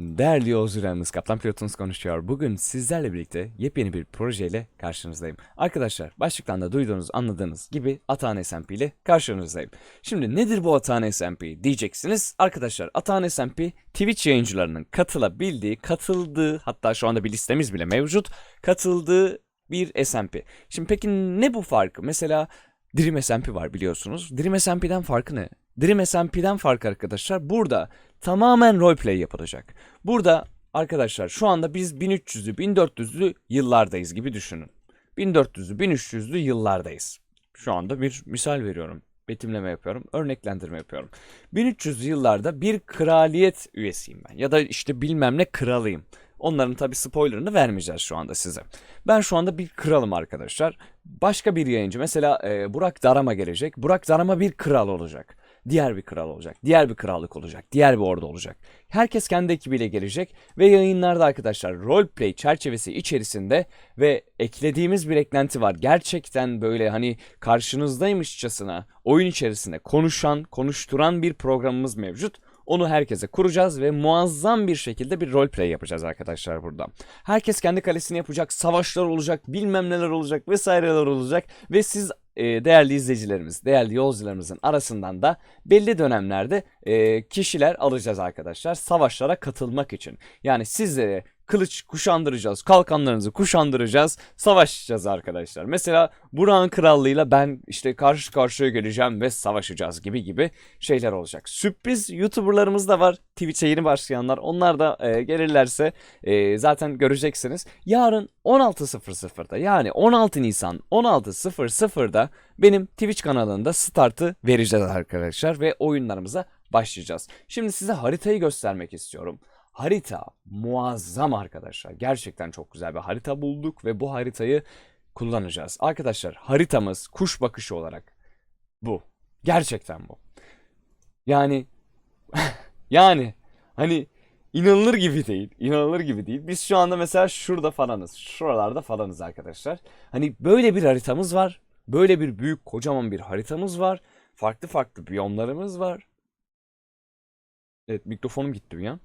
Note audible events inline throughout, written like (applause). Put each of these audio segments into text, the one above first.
Değerli yolcularımız Kaptan Pilotunuz konuşuyor. Bugün sizlerle birlikte yepyeni bir projeyle karşınızdayım. Arkadaşlar başlıktan da duyduğunuz anladığınız gibi Atahan SMP ile karşınızdayım. Şimdi nedir bu Atahan SMP diyeceksiniz. Arkadaşlar Atahan SMP Twitch yayıncılarının katılabildiği, katıldığı hatta şu anda bir listemiz bile mevcut. Katıldığı bir SMP. Şimdi peki ne bu farkı? Mesela Dream SMP var biliyorsunuz. Dream SMP'den farkı ne? Dream SMP'den farkı arkadaşlar burada tamamen roleplay yapılacak. Burada arkadaşlar şu anda biz 1300'lü 1400'lü yıllardayız gibi düşünün. 1400'lü 1300'lü yıllardayız. Şu anda bir misal veriyorum. Betimleme yapıyorum. Örneklendirme yapıyorum. 1300'lü yıllarda bir kraliyet üyesiyim ben. Ya da işte bilmem ne kralıyım. Onların tabi spoilerını vermeyeceğiz şu anda size. Ben şu anda bir kralım arkadaşlar. Başka bir yayıncı mesela e, Burak Darama gelecek. Burak Darama bir kral olacak. Diğer bir kral olacak. Diğer bir krallık olacak. Diğer bir ordu olacak. Herkes kendi ekibiyle gelecek ve yayınlarda arkadaşlar roleplay çerçevesi içerisinde ve eklediğimiz bir eklenti var. Gerçekten böyle hani karşınızdaymışçasına oyun içerisinde konuşan, konuşturan bir programımız mevcut. Onu herkese kuracağız ve muazzam bir şekilde bir roleplay yapacağız arkadaşlar burada. Herkes kendi kalesini yapacak, savaşlar olacak, bilmem neler olacak vesaireler olacak ve siz e, değerli izleyicilerimiz, değerli yolcularımızın arasından da belli dönemlerde e, kişiler alacağız arkadaşlar savaşlara katılmak için. Yani sizlere kılıç kuşandıracağız, kalkanlarınızı kuşandıracağız, savaşacağız arkadaşlar. Mesela Burak'ın krallığıyla ben işte karşı karşıya geleceğim ve savaşacağız gibi gibi şeyler olacak. Sürpriz YouTuber'larımız da var. Twitch'e yeni başlayanlar. Onlar da e, gelirlerse e, zaten göreceksiniz. Yarın 16.00'da yani 16 Nisan 16.00'da benim Twitch kanalında startı vereceğiz arkadaşlar ve oyunlarımıza başlayacağız. Şimdi size haritayı göstermek istiyorum. Harita muazzam arkadaşlar. Gerçekten çok güzel bir harita bulduk ve bu haritayı kullanacağız. Arkadaşlar haritamız kuş bakışı olarak bu. Gerçekten bu. Yani (laughs) yani hani inanılır gibi değil. İnanılır gibi değil. Biz şu anda mesela şurada falanız. Şuralarda falanız arkadaşlar. Hani böyle bir haritamız var. Böyle bir büyük kocaman bir haritamız var. Farklı farklı biyomlarımız var. Evet mikrofonum gitti bir an.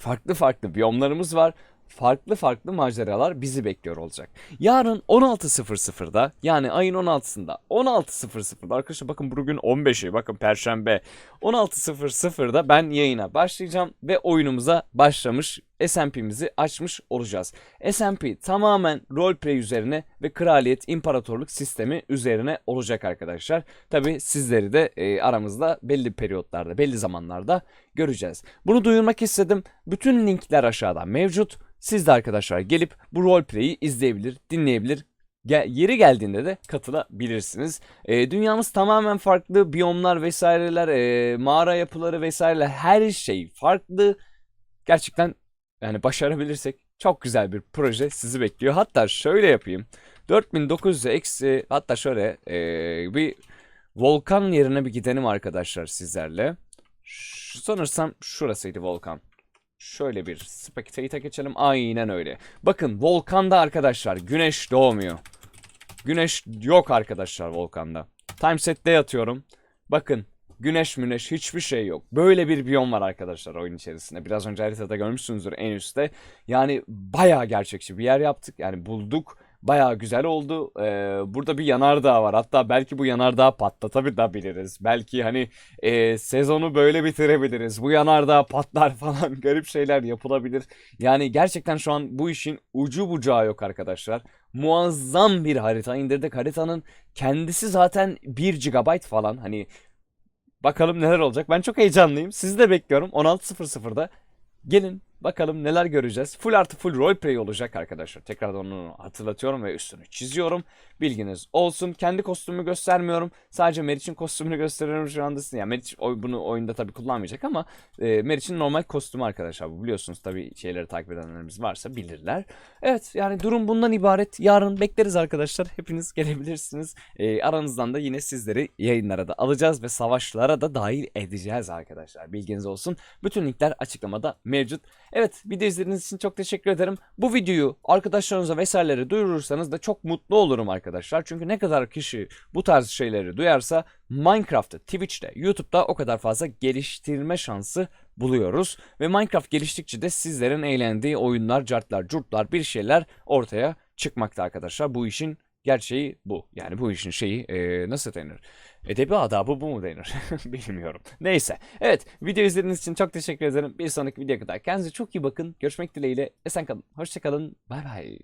Farklı farklı biyomlarımız var. Farklı farklı maceralar bizi bekliyor olacak. Yarın 16.00'da yani ayın 16'sında 16.00'da arkadaşlar bakın bugün 15'i bakın perşembe 16.00'da ben yayına başlayacağım ve oyunumuza başlamış SMP'mizi açmış olacağız. SMP tamamen roleplay üzerine ve kraliyet imparatorluk sistemi üzerine olacak arkadaşlar. Tabi sizleri de e, aramızda belli periyotlarda belli zamanlarda göreceğiz. Bunu duyurmak istedim. Bütün linkler aşağıda mevcut. Siz de arkadaşlar gelip bu roleplay'i izleyebilir, dinleyebilir, yeri geldiğinde de katılabilirsiniz. E, dünyamız tamamen farklı. Biyomlar vesaireler, e, mağara yapıları vesaireler her şey farklı. Gerçekten yani başarabilirsek çok güzel bir proje sizi bekliyor. Hatta şöyle yapayım. 4900 eksi hatta şöyle e, bir volkan yerine bir gidelim arkadaşlar sizlerle. Ş- sanırsam şurasıydı volkan. Şöyle bir spectate'e geçelim. Aynen öyle. Bakın volkanda arkadaşlar güneş doğmuyor. Güneş yok arkadaşlar volkanda. Timeset'te yatıyorum. Bakın güneş müneş hiçbir şey yok. Böyle bir biyom var arkadaşlar oyun içerisinde. Biraz önce haritada görmüşsünüzdür en üstte. Yani bayağı gerçekçi bir yer yaptık. Yani bulduk. Bayağı güzel oldu. Ee, burada bir yanardağ var. Hatta belki bu yanardağı patlatabiliriz. Belki hani e, sezonu böyle bitirebiliriz. Bu yanardağ patlar (laughs) falan garip şeyler yapılabilir. Yani gerçekten şu an bu işin ucu bucağı yok arkadaşlar. Muazzam bir harita indirdik. Haritanın kendisi zaten 1 GB falan. Hani bakalım neler olacak. Ben çok heyecanlıyım. Sizi de bekliyorum 16.00'da. Gelin bakalım neler göreceğiz. Full artı full roleplay olacak arkadaşlar. Tekrardan onu hatırlatıyorum ve üstünü çiziyorum. Bilginiz olsun. Kendi kostümümü göstermiyorum. Sadece Meriç'in kostümünü gösteriyorum şu anda. Yani Meriç bunu oyunda tabii kullanmayacak ama e, Meriç'in normal kostümü arkadaşlar. Bu biliyorsunuz tabii şeyleri takip edenlerimiz varsa bilirler. Evet yani durum bundan ibaret. Yarın bekleriz arkadaşlar. Hepiniz gelebilirsiniz. E, aranızdan da yine sizleri yayınlara da alacağız ve savaşlara da dahil edeceğiz arkadaşlar. Bilginiz olsun. Bütün linkler açıklamada mevcut. Evet video izlediğiniz için çok teşekkür ederim. Bu videoyu arkadaşlarınıza vesairelere duyurursanız da çok mutlu olurum arkadaşlar. Çünkü ne kadar kişi bu tarz şeyleri duyarsa Minecraft'ı Twitch'te, YouTube'da o kadar fazla geliştirme şansı buluyoruz. Ve Minecraft geliştikçe de sizlerin eğlendiği oyunlar, cartlar, curtlar bir şeyler ortaya çıkmakta arkadaşlar. Bu işin gerçeği bu. Yani bu işin şeyi eee, nasıl denir? Edebi adabı bu mu denir? (laughs) Bilmiyorum. Neyse. Evet video izlediğiniz için çok teşekkür ederim. Bir sonraki videoya kadar kendinize çok iyi bakın. Görüşmek dileğiyle. Esen kalın. Hoşça kalın. Bay bay.